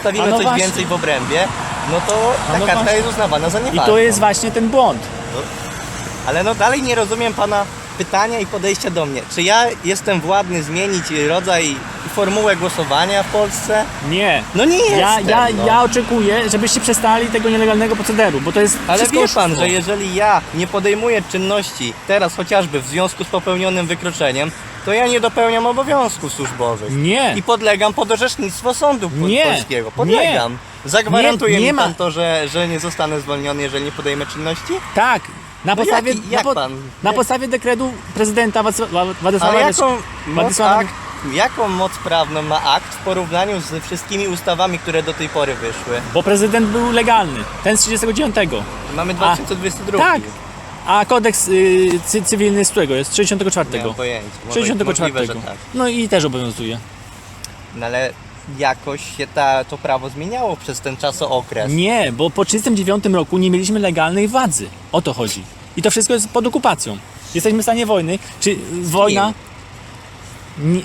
stawimy no coś właśnie. więcej w obrębie, no to ta no karta właśnie. jest uznawana za I nieważną. to jest właśnie ten błąd. Ale no dalej nie rozumiem pana pytania i podejścia do mnie. Czy ja jestem władny zmienić rodzaj i formułę głosowania w Polsce? Nie. No nie jestem. Ja, ja, no. ja oczekuję, żebyście przestali tego nielegalnego procederu, bo to jest Ale wszystko wie pan, oszustwo. że jeżeli ja nie podejmuję czynności teraz chociażby w związku z popełnionym wykroczeniem, to ja nie dopełniam obowiązków służbowych. Nie. I podlegam pod orzecznictwo sądu Nie. polskiego. Podlegam. Zagwarantuje Nie- nie mi ma- pan to, że, że nie zostanę zwolniony, jeżeli nie podejmę czynności? Tak. Na podstawie, jaki- jak na, pan? na podstawie dekretu prezydenta Władysława Ale jaką moc, Władysława- akt, jaką moc prawną ma akt w porównaniu z wszystkimi ustawami, które do tej pory wyszły? Bo prezydent był legalny. Ten z 39. Mamy 2022. Tak. A kodeks y, cy, cywilny z którego jest? 64. Nie mam pojęcia. Może- 64. Możliwe, że tak. No i też obowiązuje. No ale jakoś się ta, to prawo zmieniało przez ten czasookres. Nie, bo po 1939 roku nie mieliśmy legalnej władzy. O to chodzi. I to wszystko jest pod okupacją. Jesteśmy w stanie wojny. Czy wojna. Nie,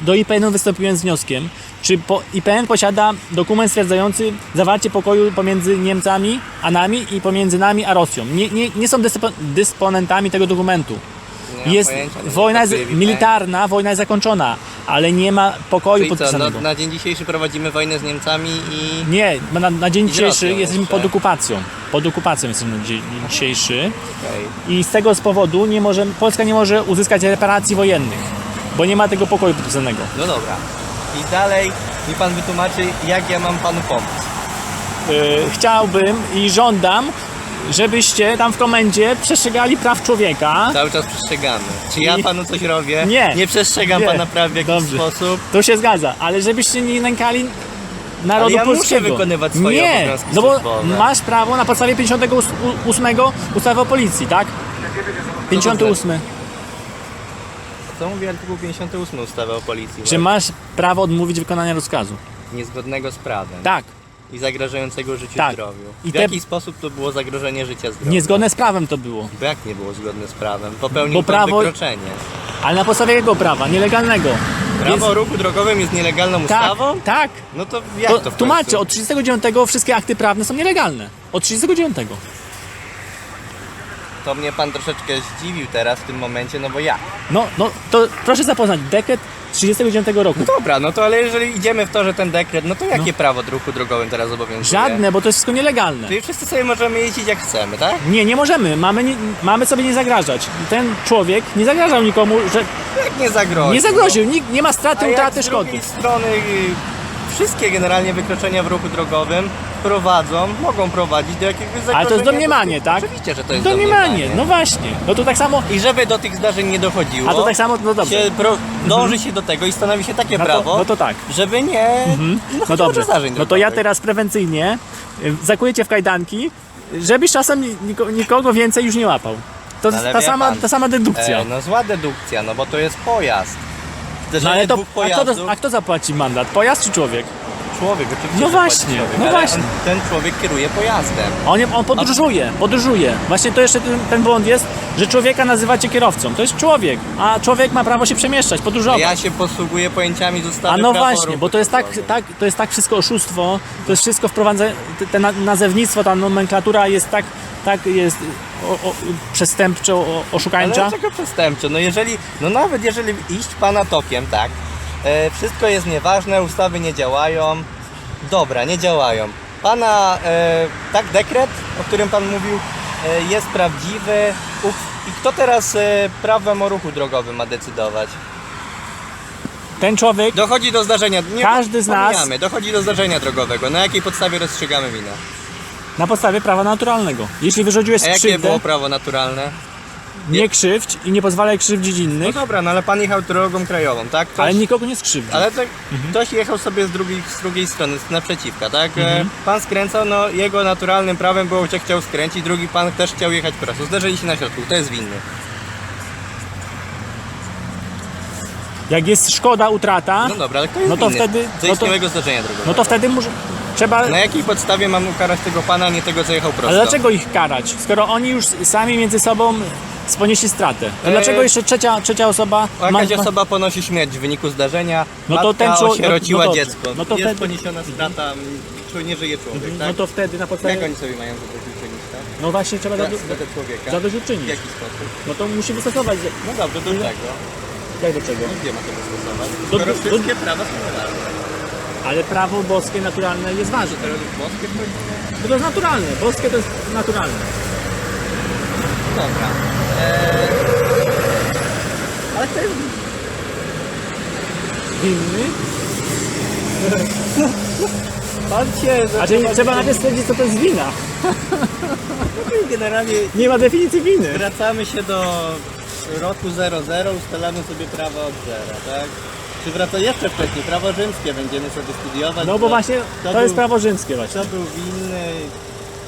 do IPN-u wystąpiłem z wnioskiem, czy po, IPN posiada dokument stwierdzający zawarcie pokoju pomiędzy Niemcami a nami i pomiędzy nami a Rosją. Nie, nie, nie są dyspo, dysponentami tego dokumentu. Nie mam Jest, pojęcia, nie wojna jest pracuję w IPN. militarna, wojna jest zakończona, ale nie ma pokoju Czyli co, no, podpisanego. na dzień dzisiejszy prowadzimy wojnę z Niemcami i... Nie, na, na dzień dzisiejszy Rosją jesteśmy jeszcze. pod okupacją. Pod okupacją jesteśmy na dzień dzisiejszy Okej. i z tego z powodu nie może, Polska nie może uzyskać reparacji wojennych, bo nie ma tego pokoju podpisanego. No dobra. I dalej mi pan wytłumaczy, jak ja mam panu pomóc. Yy, chciałbym i żądam, żebyście tam w komendzie przestrzegali praw człowieka. Cały czas przestrzegamy. Czy ja I- panu coś robię? Nie. Nie przestrzegam Nie. pana praw w jakiś Dobrze. sposób? To się zgadza, ale żebyście nie nękali narodu Ale ja muszę polskiego. wykonywać swoje nie, obowiązki no bo służbowe. masz prawo na podstawie 58 ustawy o policji, tak? 58. Co mówi artykuł 58 ustawy o policji? Czy masz prawo odmówić wykonania rozkazu? Niezgodnego z prawem. Tak. I zagrażającego życiu Tak. zdrowiu. I w te- jaki sposób to było zagrożenie życia zdrowia? Niezgodne z prawem to było. Bo jak nie było zgodne z prawem? Popełnił Bo prawo- wykroczenie. Ale na podstawie jakiego prawa? Nielegalnego. Prawo o ruchu drogowym jest nielegalną tak, ustawą? tak. No to jak To, to, w tłumaczę, od 39 wszystkie akty prawne są nielegalne. Od 39. To mnie pan troszeczkę zdziwił teraz w tym momencie, no bo ja. No, no to proszę zapoznać, dekret 39 roku. Dobra, no to ale jeżeli idziemy w to, że ten dekret, no to jakie prawo w ruchu drogowym teraz obowiązuje? Żadne, bo to jest wszystko nielegalne. Czyli wszyscy sobie możemy jeździć jak chcemy, tak? Nie, nie możemy. Mamy, nie, mamy sobie nie zagrażać. Ten człowiek nie zagrażał nikomu, że Jak nie zagroził? nie zagroził. Nikt, nie ma straty, A jak utraty, z szkody. drugiej strony y, wszystkie generalnie wykroczenia w ruchu drogowym prowadzą, mogą prowadzić do jakiegoś zagrożenia. Ale to jest domniemanie, do- tak? Oczywiście, że to jest Domniemanie, domniemanie. no właśnie. No to tak samo. I żeby do tych zdarzeń nie dochodziło, A to tak samo, no dobrze. się pro, dąży się do tego i stanowi się takie No to, prawo, no to tak. żeby nie No dochodziło dobrze. do zdarzeń No to ja drogowych. teraz prewencyjnie y, zakujecie w kajdanki, żebyś czasem niko, nikogo więcej już nie łapał. To Ale ta wie sama, pan, ta sama dedukcja. E, no zła dedukcja, no bo to jest pojazd. No ale to, dwóch a kto, pojazdów, a kto zapłaci mandat? Pojazd czy człowiek? Człowiek oczywiście. No że właśnie, człowiek, no ale właśnie. On, ten człowiek kieruje pojazdem. On, on podróżuje, podróżuje. Właśnie to jeszcze ten, ten błąd jest, że człowieka nazywacie kierowcą. To jest człowiek, a człowiek ma prawo się przemieszczać, podróżować. Ja się posługuję pojęciami z ustawy A no prawo właśnie, ruchu bo to jest tak, tak, to jest tak wszystko oszustwo, to jest wszystko wprowadzone, te- te na- nazewnictwo, ta nomenklatura jest tak, tak jest o, o, przestępczo, o, Ale oszukańcza. dlaczego przestępczo? No jeżeli, no nawet jeżeli iść pana tokiem, tak, e, wszystko jest nieważne, ustawy nie działają, dobra, nie działają. Pana, e, tak, dekret, o którym pan mówił, e, jest prawdziwy i kto teraz e, prawem o ruchu drogowym ma decydować? Ten człowiek, Dochodzi do zdarzenia, nie Każdy z nas- pomijamy, dochodzi do zdarzenia drogowego, na jakiej podstawie rozstrzygamy winę? na podstawie prawa naturalnego. Jeśli wyrządziłeś A jakie krzywdę, było prawo naturalne? Nie krzywdź i nie pozwalaj krzywdzić No innych, dobra, no ale pan jechał drogą krajową, tak? Ktoś- ale nikogo nie skrzywdzi. Ale tak, ktoś jechał sobie z drugiej, z drugiej strony, z naprzeciwka, tak? E, Mhm. Pan skręcał, no jego naturalnym prawem było, że chciał skręcić, drugi pan też chciał jechać prosto. Zderzyli się na środku, kto jest winny? Jak jest szkoda, utrata, No dobra, ale kto jest No to winny? wtedy- no to- zdarzenia drogowego. no to wtedy może, trzeba... Na jakiej podstawie mam ukarać tego pana, a nie tego, co jechał prosto? Ale dlaczego ich karać? Skoro oni już sami między sobą ponieśli stratę. To E, dlaczego jeszcze trzecia, trzecia osoba Jakaś osoba ponosi śmierć w wyniku zdarzenia, No to matka ten człowiek- osierociła no dobrze. dziecko. No to jest wtedy- poniesiona strata, m, człowiek nie żyje człowiek, No tak? to wtedy na Jak podstawie... oni sobie mają zadośćuczynić, tak? No właśnie trzeba Za zado... stratę człowieka. W zadośćuczynić. jaki sposób? No to musi wystosować. No dobrze, do czego? Jak do czego? Gdzie ma to wystosować? Do- Skoro do- wszystkie prawa są nieważne. Ale prawo boskie naturalne jest ważne. Teraz boskie wchodzi? Bo to jest naturalne. Boskie to jest naturalne. Dobra. Eee... Ale to jest... Winny? Się... A czyli trzeba najpierw stwierdzić, co to jest wina. Generalnie Nie ma definicji winy. wracamy się do roku 00, ustalamy sobie prawa od zera, tak? Czy wraca jeszcze wcześniej? Prawo rzymskie będziemy sobie studiować. No bo właśnie to jest był- prawo rzymskie właśnie. Kto był winny?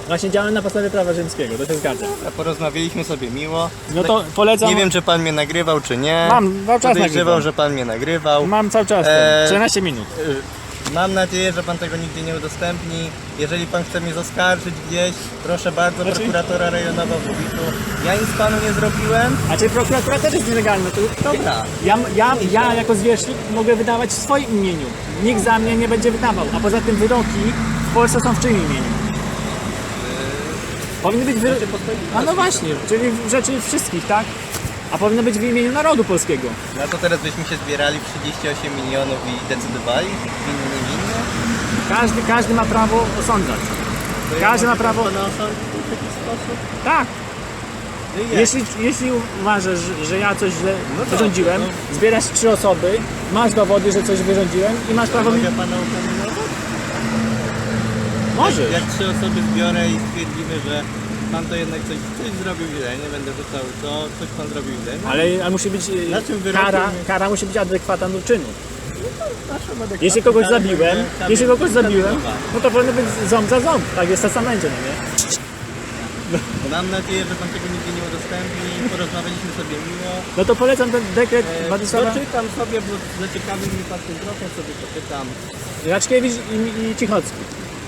Właśnie działamy na podstawie prawa rzymskiego, to się zgadza. A porozmawialiśmy sobie miło. No to polecam. Nie wiem, czy pan mnie nagrywał, czy nie. Mam, cały czas Podejrzewał, nagrywam. że pan mnie nagrywał. Mam cały czas. Eee, 14 minut. Y, Mam nadzieję, że pan tego nigdzie nie udostępni. Jeżeli pan chce mnie zaskarżyć gdzieś, proszę bardzo, Znaczy- prokuratora rejonowa w Łowiczu. Ja nic panu nie zrobiłem. A czy prokuratura też jest nielegalna? To Dobra. Ja, ja, ja jako zwierzchnik mogę wydawać w swoim imieniu. Nikt za mnie nie będzie wydawał. A poza tym wyroki w Polsce są w czyim imieniu? Powinny być wy... A no właśnie, czyli w rzeczy wszystkich, tak? A powinno być w imieniu narodu polskiego. No to teraz byśmy się zbierali 38 milionów i decydowali, winny, nie winny. Każdy, każdy ma prawo osądzać. To Każdy ma prawo- pana osądzić w taki sposób? Tak. No i jak? Jeśli, jeśli uważasz, że- ja coś źle No wyrządziłem, no. zbierasz trzy osoby, masz dowody, że coś wyrządziłem i masz prawo mi... Mogę pana ukamienować? Możesz. Jak trzy osoby zbiorę i stwierdzimy, że pan to jednak coś, coś zrobił źle, nie będę rzucał to, coś pan zrobił źle. No, Ale, ale musi być e, Na czym wyrokiem kara, jest? kara musi być adekwatna do czynu. naszą adekwatną Jeśli kogoś karę zabiłem, będzie jeśli kogoś zabiłem, no to powinno być ząb za ząb. Tak jest w testamencie, no nie? Mam nadzieję, że pan tego nigdzie nie udostępni, porozmawialiśmy sobie miło. No to polecam ten dekret E, Władysława Doczytam sobie, bo zaciekawił mnie pan tym trochę, sobie poczytam. Raczkiewicz i, i Cichocki.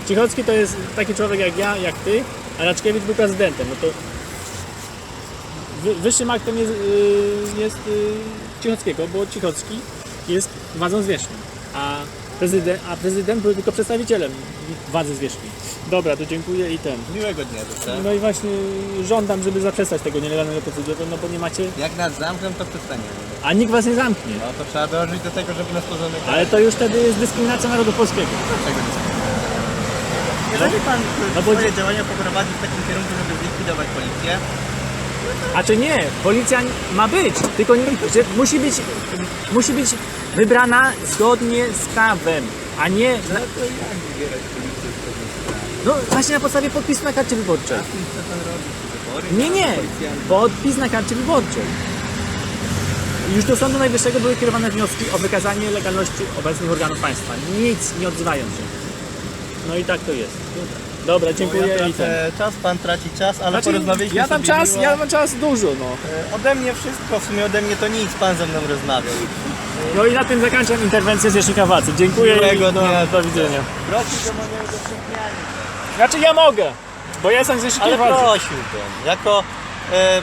Cichocki to jest taki człowiek jak ja, jak ty, a Raczkiewicz był prezydentem. No to wy, wyższym aktem jest, y, jest y, Cichockiego, bo Cichocki jest władzą zwierzchnią, a prezydent, a prezydent był tylko przedstawicielem władzy zwierzchniej. Dobra, to dziękuję i ten. Miłego dnia życzę. No i właśnie żądam, żeby zaprzestać tego nielegalnego procedury, no bo nie macie, Jak nas zamkną, to przestaniemy. a nikt was nie zamknie. No to trzeba dążyć do tego, żeby nas pozamykać. Ale to już wtedy jest dyskryminacja narodu polskiego. Dlaczego dyskryminacja? Jeżeli pan no bo- swoje działania poprowadzi w takim kierunku, żeby zlikwidować policję, A czy nie? Policja ma być, tylko nie, musi być, musi być wybrana zgodnie z prawem, a nie, no to jak wybierać policję z pewnej strony? no właśnie na podstawie podpisu na karcie wyborczej. A z tym chce pan robić wybory? Nie, nie, podpis na karcie wyborczej. Już do Sądu Najwyższego były kierowane wnioski o wykazanie legalności obecnych organów państwa. Nic nie odzywają się. No i tak to jest. Dobra, dziękuję ja tracę czas, pan traci czas, ale Znaczy, porozmawialiśmy ja mam sobie czas, miło. ja mam czas dużo, no. E, Ode mnie wszystko, w sumie ode mnie to nic, pan ze mną rozmawiał. No i na tym zakończam interwencję Zwierzchnika Władzy. Dziękuję Miłego i do, dnia. do widzenia. Prosił do mojego udostępniania. Znaczy ja mogę, bo ja jestem Zwierzchnikiem Ale Władzy. prosiłbym, jako e,